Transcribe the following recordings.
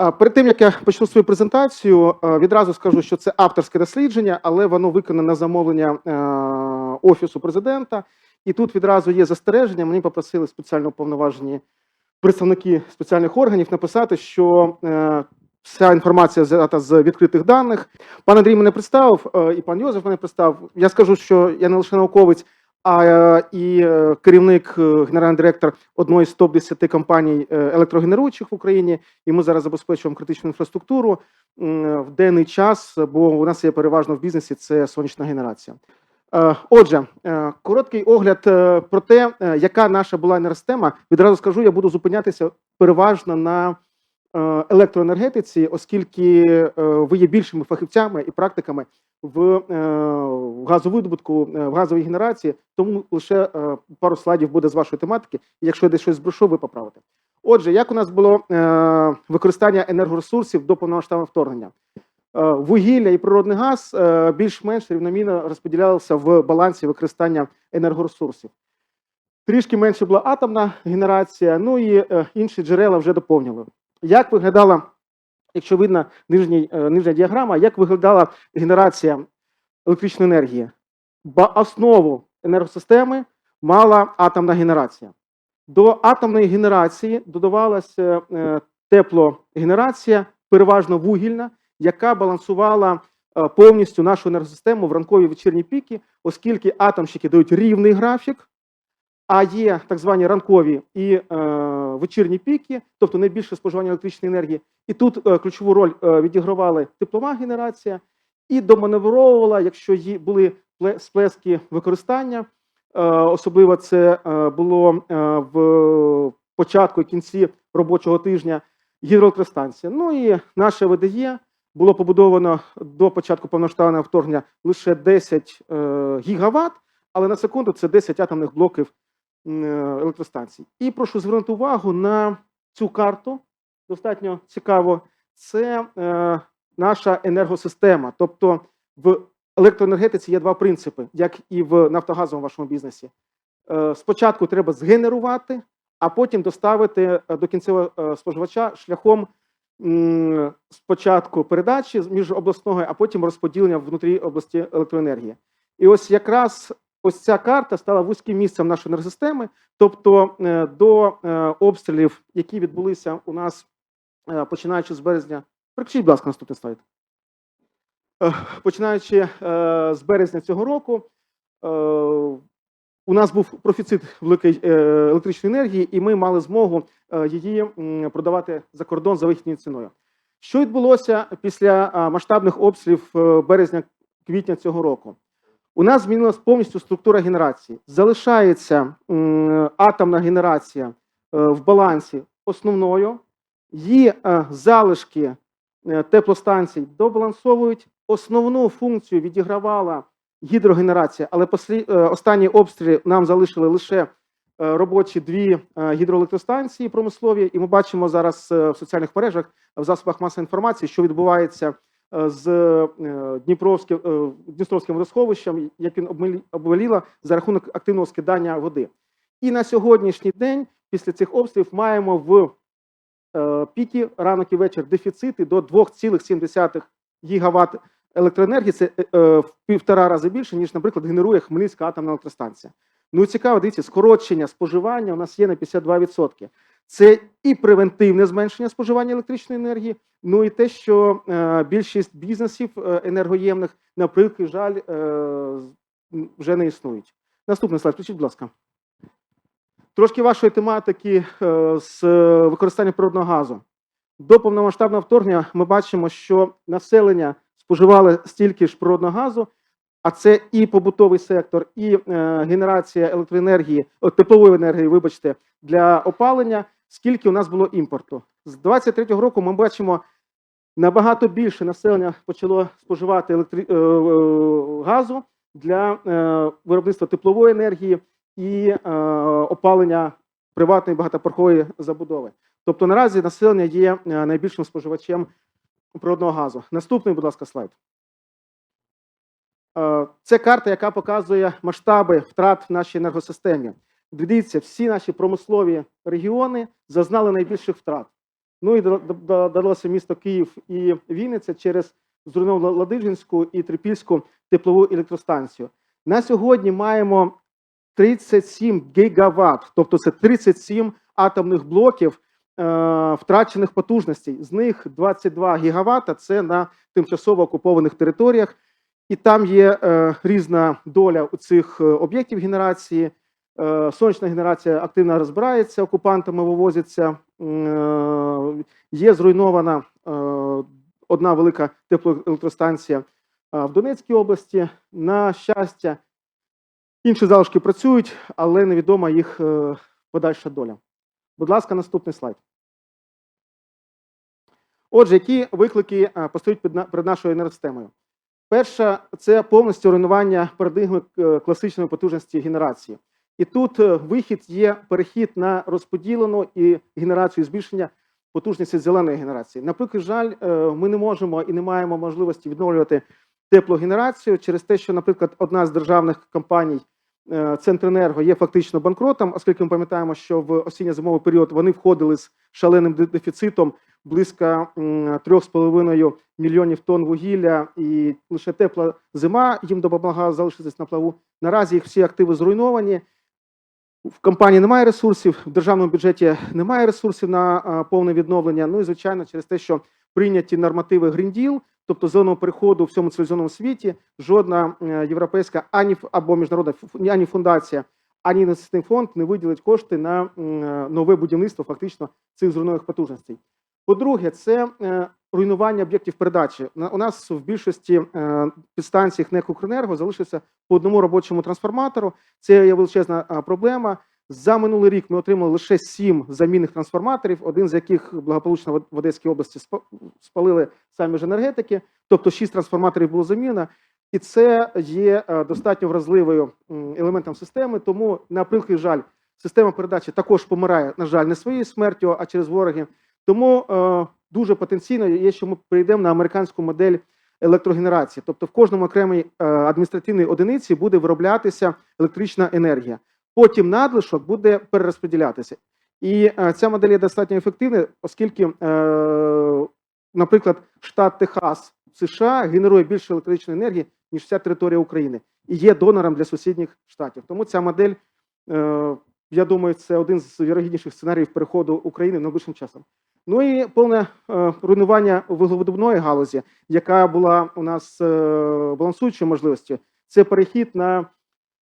Перед тим як я почну свою презентацію, відразу скажу, що це авторське дослідження, але воно виконане на замовлення е, офісу президента. І тут відразу є застереження. Мені попросили спеціально уповноважені представники спеціальних органів написати, що е, вся інформація взята з відкритих даних. Пан Андрій мене представив, е, і пан Йозеф мене представив. Я скажу, що я не лише науковець, а е, і е, керівник, е, генеральний директор одної з топ 10 компаній електрогенеруючих в Україні. І ми зараз забезпечуємо критичну інфраструктуру в денний час, бо у нас є переважно в бізнесі це сонячна генерація. Отже, короткий огляд про те, яка наша була енергосистема. Відразу скажу, я буду зупинятися переважно на електроенергетиці, оскільки ви є більшими фахівцями і практиками в е, в газовидобутку, е, в газовій генерації, тому лише е, пару слайдів буде з вашої тематики. Якщо я десь щось збрешу, ви поправите. Отже, як у нас було використання енергоресурсів до повномасштабного вторгнення? Вугілля і природний газ більш-менш рівномірно розподілялися в балансі використання енергоресурсів. Трішки менше була атомна генерація, ну і інші джерела вже доповнювали. Як виглядала, якщо видно нижній, е, нижня діаграма, як виглядала генерація електричної енергії? Ба основу енергосистеми мала атомна генерація. До атомної генерації додавалася е, теплогенерація, переважно вугільна, яка балансувала е, повністю нашу енергосистему в ранкові вечірні піки, оскільки атомщики дають рівний графік, а є так звані ранкові і е, вечірні піки, тобто найбільше споживання електричної енергії. І тут е, ключову роль е, відігравала теплова генерація і доманевровувала, якщо є, були пле- сплески використання. Е, особливо це е, було е, в початку і кінці робочого тижня гідроелектростанція. Ну і наше ВДЄ було побудовано до початку повноштабного вторгнення лише 10 е, гігават, але на секунду це 10 атомних блоків електростанцій. І прошу звернути увагу на цю карту. Достатньо цікаво. Це е, наша енергосистема. Тобто в електроенергетиці є два принципи, як і в нафтогазовому вашому бізнесі. Е, спочатку треба згенерувати, а потім доставити е, до кінцевого е, споживача шляхом м, спочатку передачі між обласною, а потім розподілення внутрі області електроенергії. І ось якраз ось ця карта стала вузьким місцем нашої енергосистеми, тобто е, до е, обстрілів, які відбулися у нас е, починаючи з березня. Прикричіть, будь ласка, наступний слайд. Починаючи з березня цього року, у нас був профіцит великої електричної енергії, і ми мали змогу її продавати за кордон за вихідною ціною. Що відбулося після масштабних обстрілів березня-квітня цього року? У нас змінилась повністю структура генерації. Залишається атомна генерація е, в балансі основною, її е, залишки е, теплостанцій добалансовують. Основну функцію відігравала гідрогенерація, але останні обстріли нам залишили лише робочі дві гідроелектростанції промислові, і ми бачимо зараз в соціальних мережах в засобах масової інформації, що відбувається з е, Дніпровським е, Дністровським водосховищем, як він обваліло за рахунок активного скидання води. І на сьогоднішній день, після цих обстрілів, маємо в е, піки ранок і вечір дефіцити до 2,7 гігават електроенергії. Це е, е, в півтора рази більше, ніж, наприклад, генерує Хмельницька атомна електростанція. Ну і цікаво, дивіться, скорочення споживання у нас є на 52%. Це і превентивне зменшення споживання електричної енергії, ну і те, що е, більшість бізнесів е, енергоємних, на превеликий жаль, е, вже не існують. Наступний слайд, включіть, будь ласка. Трошки вашої тематики з використання природного газу. До повномасштабного вторгнення ми бачимо, що населення споживало стільки ж природного газу, а це і побутовий сектор, і генерація електроенергії, теплової енергії, вибачте, для опалення, скільки у нас було імпорту. З 23-го року ми бачимо набагато більше населення почало споживати електри... е, е, газу для е, виробництва теплової енергії і опалення приватної багатоповерхової забудови. Тобто наразі населення є найбільшим споживачем природного газу. Наступний, будь ласка, слайд. Це карта, яка показує масштаби втрат в нашій енергосистемі. Дивіться, всі наші промислові регіони зазнали найбільших втрат. Ну і до- до- додалося місто Київ і Вінниця через зруйновану Ладижинську і Трипільську теплову електростанцію. На сьогодні маємо 37 гігаватт, тобто це 37 атомних блоків е, втрачених потужностей. З них 22 гігаватта – це на тимчасово окупованих територіях, і там є е, різна доля у цих е, об'єктів генерації. Е, сонячна генерація активно розбирається, окупантами вивозиться. Е, є зруйнована е, одна велика теплоелектростанція в Донецькій області. На щастя, інші залишки працюють, але невідома їх подальша доля. Будь ласка, наступний слайд. Отже, які виклики постають перед нашою енергосистемою? Перша це повністю руйнування парадигми класичної потужності генерації. І тут е, вихід є перехід на розподілену і генерацію збільшення потужності зеленої генерації. Наприклад, жаль, е, ми не можемо і не маємо можливості відновлювати теплогенерацію через те, що, наприклад, одна з державних компаній е, Центренерго є фактично банкротом, оскільки ми пам'ятаємо, що в осінньо-зимовий період вони входили з шаленим дефіцитом близько м, 3,5 мільйонів тонн вугілля, і лише тепла зима їм допомагала залишитись на плаву. Наразі їх всі активи зруйновані. В компанії немає ресурсів, в державному бюджеті немає ресурсів на повне відновлення. Ну і звичайно, через те, що прийняті нормативи Deal, тобто зеленого переходу в всьому цивілізованому світі, жодна е, європейська ані або міжнародна ані фундація, ані інвестиційний фонд не виділить кошти на е, нове будівництво фактично цих зруйнованих потужностей. По-друге, це е, руйнування об'єктів передачі. У нас в більшості е, підстанцій НЕК «Укренерго» залишиться по одному робочому трансформатору. Це є величезна проблема. За минулий рік ми отримали лише сім замінних трансформаторів, один з яких благополучно в- Одеській області спа- спалили самі ж енергетики. Тобто шість трансформаторів було замінено, і це є е, достатньо вразливою елементом системи. Тому, на прикрий жаль, система передачі також помирає, на жаль, не своєю смертю, а через ворогів. Тому е, дуже потенційно є, що ми перейдемо на американську модель електрогенерації. Тобто в кожному окремій е, адміністративній одиниці буде вироблятися електрична енергія. Потім надлишок буде перерозподілятися. І е, ця модель є достатньо ефективною, оскільки, е, наприклад, штат Техас США генерує більше електричної енергії, ніж вся територія України, і є донором для сусідніх штатів. Тому ця модель, я думаю, це один з вірогідніших сценаріїв переходу України найближчим часом. Ну і повне е, руйнування вуглеводобної галузі, яка була у нас е, балансуючою можливістю, це перехід на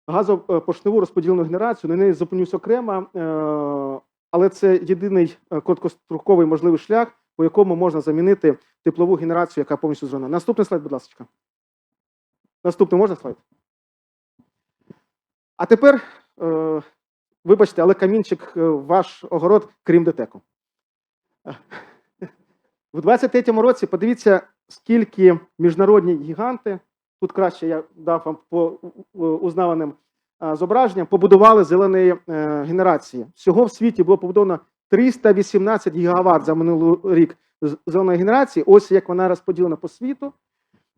газопоршневу розподілену генерацію. На неї зупинюсь окремо, е, але це єдиний е, короткостроковий можливий шлях, по якому можна замінити теплову генерацію, яка повністю зруйнована. Наступний слайд, будь ласка. Наступний можна слайд? А тепер, е, вибачте, але камінчик е, ваш огород, крім ДТЕКу. У 23-му році подивіться, скільки міжнародні гіганти, тут краще я дав вам по узнаваним зображенням, побудували зелені е, генерації. Всього в світі було побудовано 318 гігаватт за минулий рік зеленої генерації. Ось як вона розподілена по світу.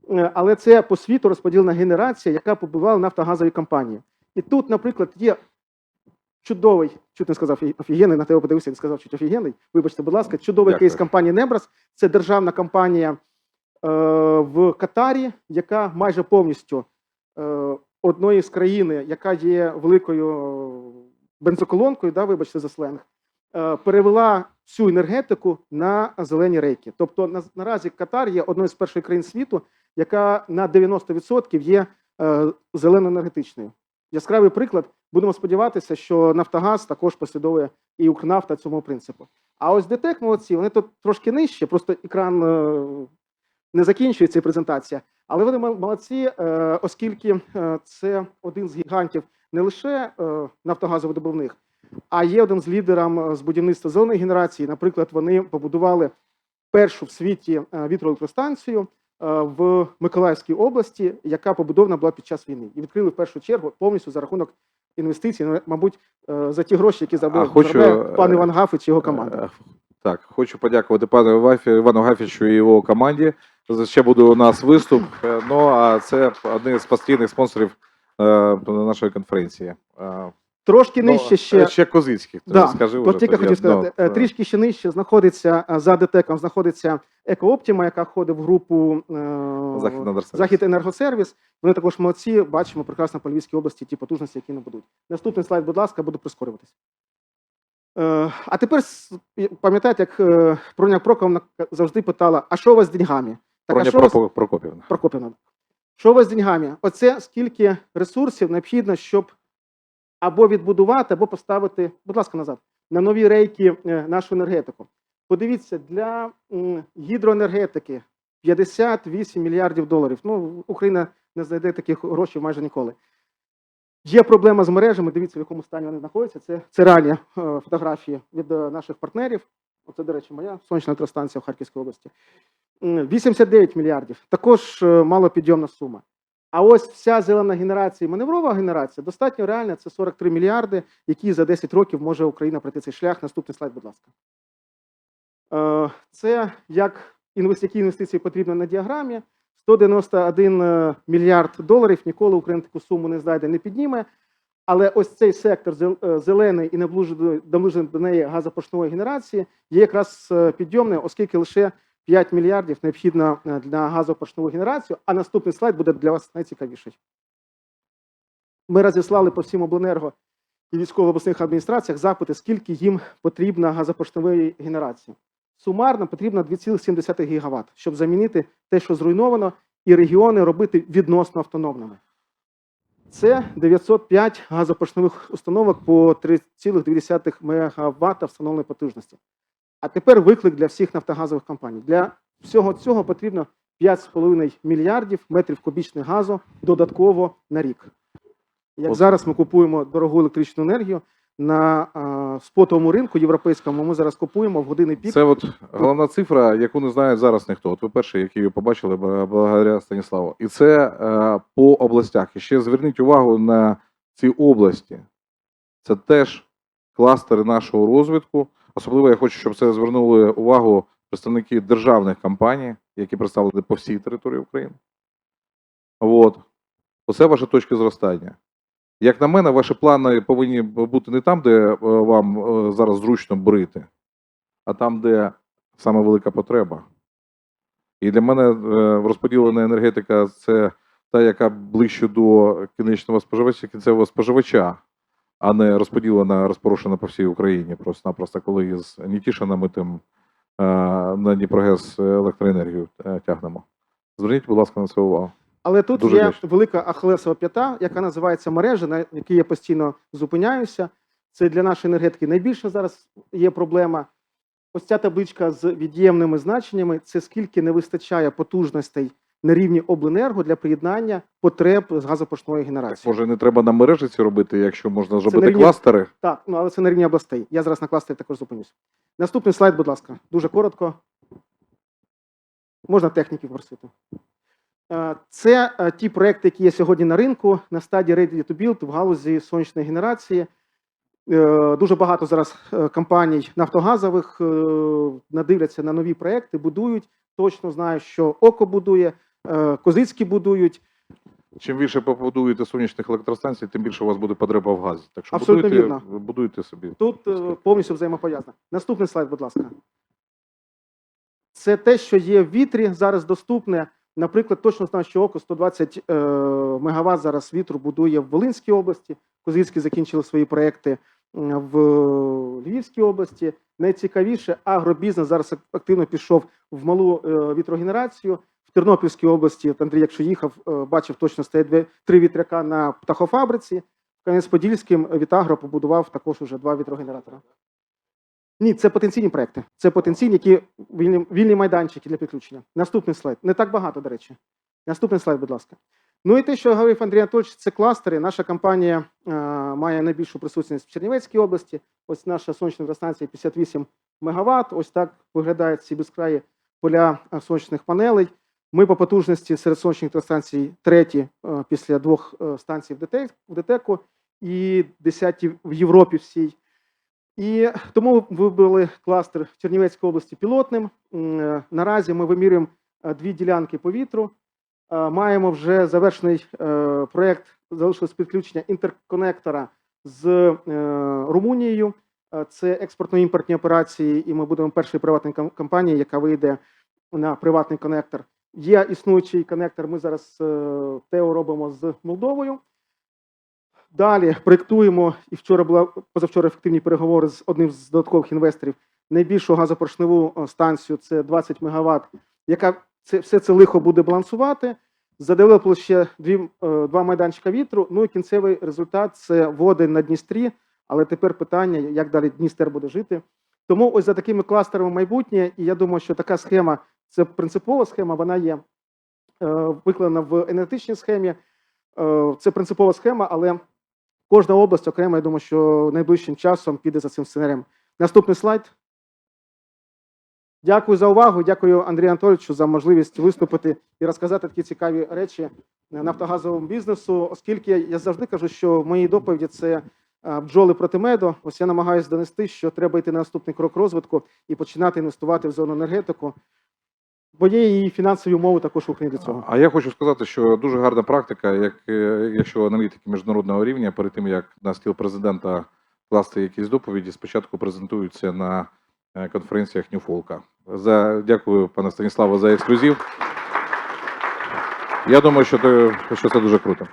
Е, Але це по світу розподілена генерація, яка побудувала нафтогазові компанії. І тут, наприклад, є чудовий, чуть не сказав офі- офігенний, на тебе подивився, він сказав, чуть офігенний. Вибачте, будь ласка, чудовий Дякую. кейс компанії Небрас. Це державна компанія е, в Катарі, яка майже повністю е, одної з країни, яка є великою е, бензоколонкою, да, вибачте за сленг, е, перевела всю енергетику на зелені рейки. Тобто на, наразі Катар є одною з перших країн світу, яка на 90% є е, зелено-енергетичною. Яскравий приклад. Будемо сподіватися, що Нафтогаз також послідовує і Укрнафта цьому принципу. А ось ДТЕК молодці, вони тут трошки нижче, просто екран е, не закінчується і презентація. Але вони мол- молодці, е, оскільки е, це один з гігантів не лише нафтогазовидобувних, а є один з лідером е, з будівництва зеленої генерації. Наприклад, вони побудували першу в світі вітроелектростанцію в Миколаївській області, яка побудована була під час війни, і відкрили в першу чергу повністю за рахунок інвестицій, ну, мабуть, е, за ті гроші, які забув хочу, пан е, Іван Гафич і його команда. Е, Так, хочу подякувати пану Івану Гафічу і його команді. Ще буде у нас виступ. Ну а це один з постійних спонсорів нашої конференції. Е, Трошки нижче ще. Ну, ще Козицький. Да, скажи вже. тільки хотів сказати, Ну, е, трішки ще нижче знаходиться е, за ДТЕКом, знаходиться Екооптіма, яка входить в групу е, Західенергосервіс. Західенергосервіс. Вони також молодці. Бачимо прекрасно по Львівській області ті потужності, які набудуть. Наступний слайд, будь ласка, буду прискорюватись. Е, а тепер пам'ятаєте, як е, Проня Проковна завжди питала: а що у вас з деньгами? Так, Проня Пропо- Прокопівна. Прокопівна. Що у вас з деньгами? Оце скільки ресурсів необхідно, щоб або відбудувати, або поставити, будь ласка, назад, на нові рейки е, нашу енергетику. Подивіться, для гідроенергетики 58 мільярдів доларів. Ну, Україна не знайде таких грошей майже ніколи. Є проблема з мережами. Дивіться, в якому стані вони знаходяться. Це, це реальні е, фотографії від е, наших партнерів. Оце, до речі, моя сонячна електростанція в Харківській області. 89 мільярдів. Також малопідйомна сума. А ось вся зелена генерація, і маневрова генерація достатньо реальна. Це 43 мільярди, які за 10 років може Україна пройти цей шлях. Наступний слайд, будь ласка. Е, Це як які інвестиції потрібно на діаграмі. 191 е, мільярд доларів. Ніколи Україна таку суму не знайде, не підніме. Але ось цей сектор е, зелений і наближений до неї газопоршневої генерації є якраз підйомним, оскільки лише 5 мільярдів необхідно е, для газопоршневу генерацію. А наступний слайд буде для вас найцікавіший. Ми розіслали по всім обленерго і військово-обласних адміністраціях запити, скільки їм потрібно газопоршневої генерації. Сумарно потрібно 2,7 гігаватт, щоб замінити те, що зруйновано, і регіони робити відносно автономними. Це 905 газопоршневих установок по 3,2 МВт встановленої потужності. А тепер виклик для всіх нафтогазових компаній. Для всього цього потрібно 5,5 мільярдів метрів кубічних газу додатково на рік. Як От. зараз ми купуємо дорогу електричну енергію на а, спотовому ринку європейському, ми зараз купуємо в години пік. Це от головна цифра, яку не знає зараз ніхто. От ви перший, який її побачили благодаря Станіславу. І це е, по областях. І ще зверніть увагу на ці області. Це теж кластери нашого розвитку. Особливо я хочу, щоб це звернули увагу представники державних компаній, які представлені по всій території України. От. Оце ваші точки зростання. Як на мене, ваші плани повинні бути не там, де е, вам е, зараз зручно брити, а там, де саме велика потреба. І для мене е, розподілена енергетика це та, яка ближче до кінечного споживача, кінцевого споживача, а не розподілена, розпорошена по всій Україні. Просто-напросто, коли із Нітішина ми тим е, на Дніпрогес електроенергію е, тягнемо. Зверніть, будь ласка, на це увагу. Але тут Дуже є вдячний. велика ахлесова п'ята, яка називається мережа, на якій я постійно зупиняюся. Це для нашої енергетики найбільша зараз є проблема. Ось ця табличка з від'ємними значеннями це скільки не вистачає потужностей на рівні обленерго для приєднання потреб з газопоршневої генерації. Може, не треба на мережі ці робити, якщо можна зробити рівні- кластери. Так, ну але це на рівні областей. Я зараз на кластері також зупинюсь. Наступний слайд, будь ласка, дуже коротко. Можна техніки попросити. Е, Це е, ті проекти, які є сьогодні на ринку на стадії Ready to Build в галузі сонячної генерації. Е, Дуже багато зараз компаній нафтогазових надивляться на нові проекти, будують. Точно знаю, що ОКО будує, Козицькі будують. Чим більше побудуєте сонячних електростанцій, тим більше у вас буде потреба в газі. Так що Абсолютно будуйте, вірно. будуйте собі. Тут е, повністю взаємопов'язано. Наступний слайд, будь ласка. Це те, що є в вітрі, зараз доступне. Наприклад, точно знаю, що ОКО 120 е, МВт зараз вітру будує в Волинській області. Козицькі закінчили свої проекти в Львівській області. Найцікавіше, агробізнес зараз активно пішов в малу е, вітрогенерацію. Тернопільській області, от Андрій, якщо їхав, е, бачив, точно стоять три вітряка на птахофабриці. В Кам'янець-Подільським Вітагро побудував також уже два вітрогенератора. Ні, це потенційні проекти. Це потенційні, які вільні, вільні майданчики для підключення. Наступний слайд. Не так багато, до речі. Наступний слайд, будь ласка. Ну і те, що говорив Андрій Анатольович, це кластери. Наша компанія е, має найбільшу присутність в Чернівецькій області. Ось наша сонячна електростанція 58 МВт. Ось так виглядають ці безкраї поля е, сонячних панелей. Ми по потужності серед сонячних електростанцій треті е, після двох е, станцій в ДТЕК, ДТЕКу і десяті в Європі всій. І тому вибрали кластер Чернівецької області пілотним. Е, Наразі ми вимірюємо дві ділянки повітру. Маємо вже завершений проєкт, залишилось підключення інтерконектора з Румунією. Це експортно-імпортні операції, і ми будемо першою приватною ком- компанією, яка вийде на приватний конектор. Є існуючий конектор. Ми зараз е, ТЕО робимо з Молдовою. Далі проєктуємо, і вчора була позавчора ефективні переговори з одним з додаткових інвесторів. Найбільшу газопоршневу е, станцію це 20 МВт, яка це все це лихо буде балансувати. Задевелопили ще дві, е, два майданчика вітру. Ну і кінцевий результат це води на Дністрі. Але тепер питання, як далі Дністер буде жити. Тому ось за такими кластерами майбутнє, і я думаю, що така схема це принципова схема, вона є е, викладена в енергетичній схемі. Е, це принципова схема, але кожна область окремо, я думаю, що найближчим часом піде за цим сценарієм. Наступний слайд. Дякую за увагу. Дякую Андрію Анатолійовичу за можливість виступити і розказати такі цікаві речі нафтогазовому бізнесу, оскільки я завжди кажу, що в моїй доповіді це е, бджоли проти меду. Ось я намагаюся донести, що треба йти на наступний крок розвитку і починати інвестувати в зону енергетику. Бо є і фінансові умови також в Україні для цього. А я хочу сказати, що дуже гарна практика, як е, якщо аналітики міжнародного рівня перед тим як на стіл президента класти якісь доповіді, спочатку презентуються на е, конференціях Ньюфолка. За дякую, пане Станіславу, за ексклюзив. Я думаю, що це дуже круто.